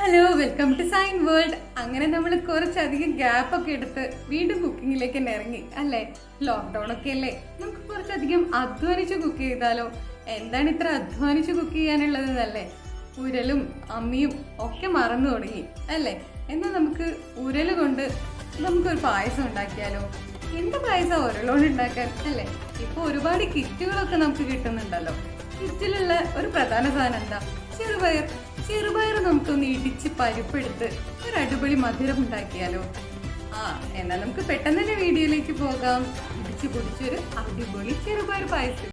Hello welcome to sign world അങ്ങനെ നമ്മൾ കുറച്ചധികം ഗ്യാപ്പ് ഒക്കെ എടുത്ത് വീണ്ടും കുക്കിങ്ങിലേക്ക് തന്നെ ഇറങ്ങി അല്ലേ? ലോക്ക്ഡൗൺ ഒക്കെ അല്ലേ? നമുക്ക് കുറച്ചധികം അധ്വാനിച്ച് കുക്ക് ചെയ്താലോ? എന്താണ് ഇത്ര അധ്വാനിച്ച് കുക്ക് ചെയ്യാനുള്ളതെന്നല്ലേ ഉരലും അമ്മിയും ഒക്കെ മറന്നു തുടങ്ങി അല്ലേ? എന്നാൽ നമുക്ക് ഉരൽ കൊണ്ട് നമുക്കൊരു പായസം ഉണ്ടാക്കിയാലോ? എന്ത് പായസം ഉരലോണ്ട് ഉണ്ടാക്കാൻ അല്ലേ? ഇപ്പോൾ ഒരുപാട് കിറ്റുകളൊക്കെ നമുക്ക് കിട്ടുന്നുണ്ടല്ലോ. കിറ്റിലുള്ള ഒരു പ്രധാന സാധനം എന്താ? ചെറുപയർ. ചെറുപയർ നമുക്കൊന്ന് ഇടിച്ച് പരിപ്പെടുത്ത് ഒരു അടിപൊളി മധുരം ഉണ്ടാക്കിയാലോ? ആ എന്നാൽ നമുക്ക് പെട്ടെന്ന് തന്നെ വീഡിയോയിലേക്ക് പോകാം. ഇടിച്ച് പൊടിച്ചൊരു അടിപൊളി ചെറുപയർ പായസം.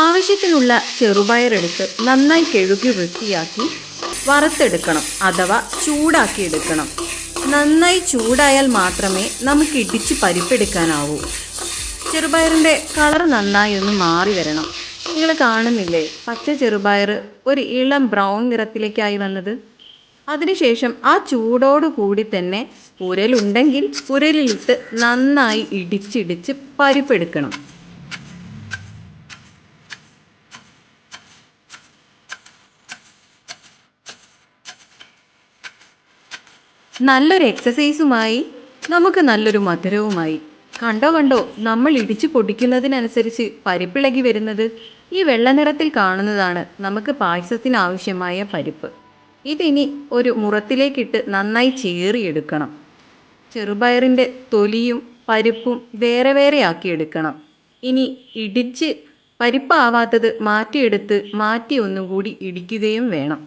ആവശ്യത്തിനുള്ള ചെറുപയറെടുത്ത് നന്നായി കഴുകി വൃത്തിയാക്കി വറുത്തെടുക്കണം അഥവാ ചൂടാക്കി എടുക്കണം നന്നായി ചൂടായാൽ മാത്രമേ നമുക്ക് ഇടിച്ച് പരിപ്പെടുക്കാനാവൂ. ചെറുപയറിന്റെ കളർ നന്നായി ഒന്ന് മാറി വരണം. നിങ്ങൾ കാണുന്നില്ലേ പച്ച ചെറുപയർ ഒരു ഇളം ബ്രൗൺ നിറത്തിലേക്കായി വന്നത്? അതിനുശേഷം ആ ചൂടോടു കൂടി തന്നെ ഉരലുണ്ടെങ്കിൽ ഉരലിലിട്ട് നന്നായി ഇടിച്ചിടിച്ച് പരിപ്പെടുക്കണം. നല്ലൊരു എക്സസൈസുമായി നമുക്ക് നല്ലൊരു മധുരവുമായി. കണ്ടോ കണ്ടോ നമ്മൾ ഇടിച്ചു പൊടിക്കുന്നതിനനുസരിച്ച് പരിപ്പിളകി വരുന്നത് ഈ വെള്ള നിറത്തിൽ കാണുന്നതാണ് നമുക്ക് പായസത്തിന് ആവശ്യമായ പരിപ്പ്. ഇതിനി ഒരു മുറത്തിലേക്കിട്ട് നന്നായി ചേറിയെടുക്കണം. ചെറുപയറിന്റെ തൊലിയും പരിപ്പും വേറെ വേറെ ആക്കി എടുക്കണം ഇനി ഇടിച്ച് പരിപ്പാവാത്തത് മാറ്റിയെടുത്ത് മാറ്റി ഒന്നും കൂടി ഇടിക്കുകയും വേണം.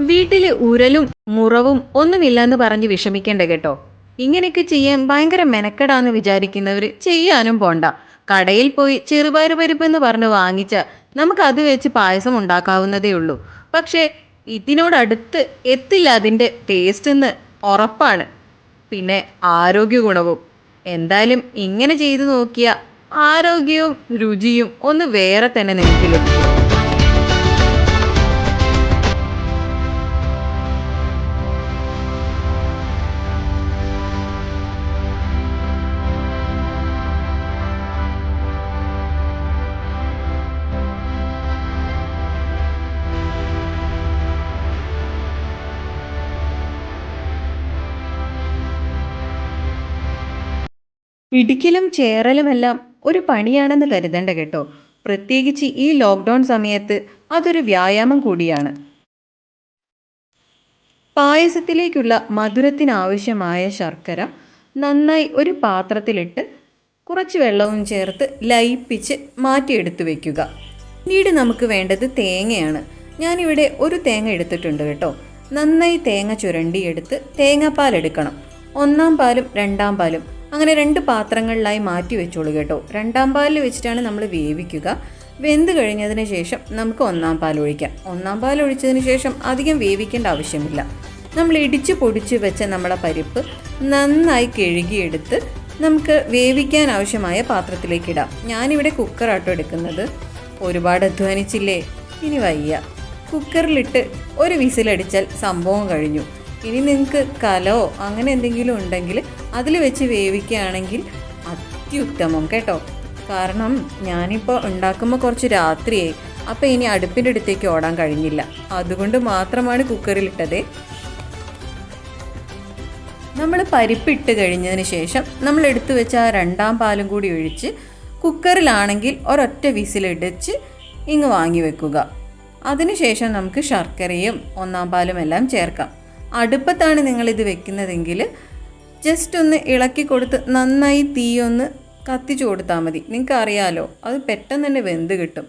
വീട്ടിൽ ഉരലും മുറവും ഒന്നുമില്ലെന്ന് പറഞ്ഞ് വിഷമിക്കേണ്ട കേട്ടോ. ഇങ്ങനെയൊക്കെ ചെയ്യാൻ ഭയങ്കര മെനക്കെടാന്ന് വിചാരിക്കുന്നവർ ചെയ്യാനും പോണ്ട. കടയിൽ പോയി ചെറുപയർ പരിപ്പ് എന്ന് പറഞ്ഞ് വാങ്ങിച്ച നമുക്ക് അത് വെച്ച് പായസം ഉണ്ടാക്കാവുന്നതേ ഉള്ളൂ. പക്ഷേ ഇതിനോടടുത്ത് എത്തില്ല അതിന്റെ ടേസ്റ്റ് എന്ന് ഉറപ്പാണ്. പിന്നെ ആരോഗ്യ ഗുണവും എന്തായാലും ഇങ്ങനെ ചെയ്തു നോക്കിയ ആരോഗ്യവും രുചിയും ഒന്ന് വേറെ തന്നെ നിനക്ക് ലഭിക്കും ഇടിക്കലും ചേറലുമെല്ലാം ഒരു പണിയാണെന്ന് കരുതണ്ട കേട്ടോ. പ്രത്യേകിച്ച് ഈ ലോക്ക്ഡൗൺ സമയത്ത് അതൊരു വ്യായാമം കൂടിയാണ്. പായസത്തിലേക്കുള്ള മധുരത്തിനാവശ്യമായ ശർക്കര നന്നായി ഒരു പാത്രത്തിലിട്ട് കുറച്ച് വെള്ളവും ചേർത്ത് ലയിപ്പിച്ച് മാറ്റിയെടുത്ത് വയ്ക്കുക പിന്നീട് നമുക്ക് വേണ്ടത് തേങ്ങയാണ്. ഞാനിവിടെ ഒരു തേങ്ങ എടുത്തിട്ടുണ്ട് കേട്ടോ. നന്നായി തേങ്ങ ചുരണ്ടിയെടുത്ത് തേങ്ങാപ്പാൽ എടുക്കണം. ഒന്നാം പാലും രണ്ടാം പാലും അങ്ങനെ രണ്ട് പാത്രങ്ങളിലായി മാറ്റി വെച്ചോളൂ കേട്ടോ. രണ്ടാം പാലിൽ വെച്ചിട്ടാണ് നമ്മൾ വേവിക്കുക. വെന്ത് കഴിഞ്ഞതിന് ശേഷം നമുക്ക് ഒന്നാം പാൽ ഒഴിക്കാം. ഒന്നാം പാൽ ഒഴിച്ചതിന് ശേഷം അധികം വേവിക്കേണ്ട ആവശ്യമില്ല. നമ്മൾ ഇടിച്ച് പൊടിച്ച് വെച്ച നമ്മളെ പരിപ്പ് നന്നായി കഴുകിയെടുത്ത് നമുക്ക് വേവിക്കാൻ ആവശ്യമായ പാത്രത്തിലേക്ക് ഇടാം. ഞാനിവിടെ കുക്കറാട്ടോ എടുക്കുന്നത്. ഒരുപാട് അധ്വാനിച്ചില്ലേ? ഇനി വയ്യ. കുക്കറിലിട്ട് ഒരു വിസിലടിച്ചാൽ സംഭവം കഴിഞ്ഞു. ഇനി നിങ്ങൾക്ക് കലോ അങ്ങനെ എന്തെങ്കിലും ഉണ്ടെങ്കിൽ അതിൽ വെച്ച് വേവിക്കുകയാണെങ്കിൽ അത്യുത്തമം കേട്ടോ. കാരണം ഞാനിപ്പോൾ ഉണ്ടാക്കുമ്പോൾ കുറച്ച് രാത്രിയായി. അപ്പോൾ ഇനി അടുപ്പിന്റെ അടുത്തേക്ക് ഓടാൻ കഴിഞ്ഞില്ല. അതുകൊണ്ട് മാത്രമാണ് കുക്കറിലിട്ടത് നമ്മൾ പരിപ്പിട്ട് കഴിഞ്ഞതിന് ശേഷം നമ്മൾ എടുത്തു വെച്ച ആ രണ്ടാം പാലും കൂടി ഒഴിച്ച് കുക്കറിലാണെങ്കിൽ ഒരൊറ്റ വിസിലിടിച്ച് ഇങ്ങ് വാങ്ങി വെക്കുക. അതിനുശേഷം നമുക്ക് ശർക്കരയും ഒന്നാം പാലും എല്ലാം ചേർക്കാം. അടുപ്പത്താണ് നിങ്ങളിത് വെക്കുന്നതെങ്കിൽ ജസ്റ്റ് ഒന്ന് ഇളക്കി കൊടുത്ത് നന്നായി തീയൊന്ന് കത്തിച്ചു കൊടുത്താൽ മതി. നിങ്ങൾക്ക് അറിയാലോ അത് പെട്ടെന്ന് തന്നെ വെന്ത് കിട്ടും.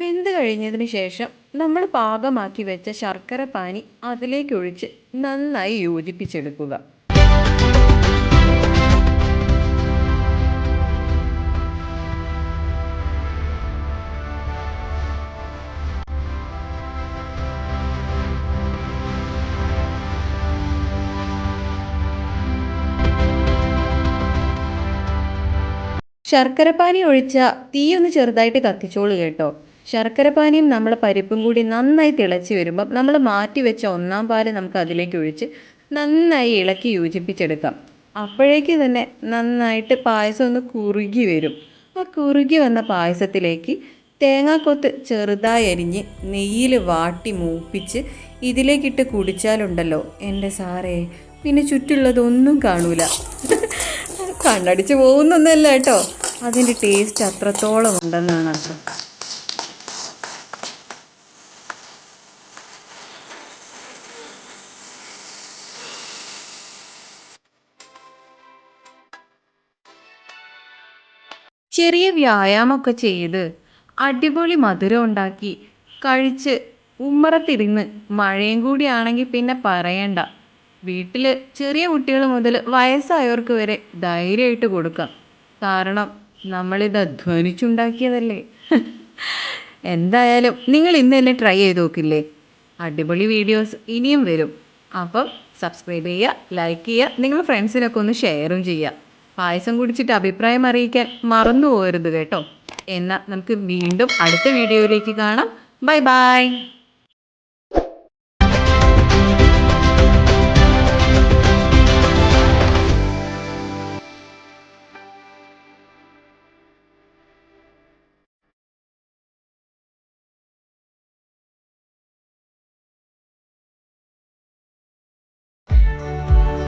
വെന്ത് കഴിഞ്ഞതിന് ശേഷം നമ്മൾ പാകമാക്കി വെച്ച ശർക്കര പാനി അതിലേക്കൊഴിച്ച് നന്നായി യോജിപ്പിച്ചെടുക്കുക. ശർക്കരപ്പാനി ഒഴിച്ച തീയൊന്ന് ചെറുതായിട്ട് കത്തിച്ചോളൂ കേട്ടോ. ശർക്കരപ്പാനിയും നമ്മൾ പരിപ്പും കൂടി നന്നായി തിളച്ച് വരുമ്പം നമ്മൾ മാറ്റി വെച്ച ഒന്നാം പാൽ നമുക്ക് അതിലേക്ക് ഒഴിച്ച് നന്നായി ഇളക്കി യോജിപ്പിച്ചെടുക്കാം. അപ്പോഴേക്ക് തന്നെ നന്നായിട്ട് പായസം ഒന്ന് കുറുകി വരും. ആ കുറുകി വന്ന പായസത്തിലേക്ക് തേങ്ങാക്കൊത്ത് ചെറുതായി അരിഞ്ഞ് നെയ്യിൽ വാട്ടി മൂപ്പിച്ച് ഇതിലേക്കിട്ട് കുടിച്ചാലുണ്ടല്ലോ. എന്റെ സാറേ പിന്നെ ചുറ്റുള്ളതൊന്നും കാണൂല. കണ്ണടിച്ച് പോകുന്നൊന്നല്ല കേട്ടോ. അതിന്റെ ടേസ്റ്റ് അത്രത്തോളം ഉണ്ടെന്നാണ് അർത്ഥം. ചെറിയ വ്യായാമമൊക്കെ ചെയ്ത് അടിപൊളി മധുരം ഉണ്ടാക്കി കഴിച്ച് ഉമ്മറത്തിരുന്ന് മഴയും കൂടിയാണെങ്കിൽ പിന്നെ പറയണ്ട. വീട്ടിൽ ചെറിയ കുട്ടികൾ മുതൽ വയസ്സായവർക്ക് വരെ ധൈര്യമായിട്ട് കൊടുക്കാം. കാരണം നമ്മളിത് അധ്വാനിച്ചുണ്ടാക്കിയതല്ലേ? എന്തായാലും നിങ്ങൾ ഇന്ന് തന്നെ ട്രൈ ചെയ്ത് നോക്കില്ലേ? അടിപൊളി വീഡിയോസ് ഇനിയും വരും. അപ്പം സബ്സ്ക്രൈബ് ചെയ്യുക ലൈക്ക് ചെയ്യുക നിങ്ങൾ ഫ്രണ്ട്സിനൊക്കെ ഒന്ന് ഷെയറും ചെയ്യുക. പായസം കുടിച്ചിട്ട് അഭിപ്രായം അറിയിക്കാൻ മറന്നു പോകരുത് കേട്ടോ. എന്നാൽ നമുക്ക് വീണ്ടും അടുത്ത വീഡിയോയിലേക്ക് കാണാം. Bye bye.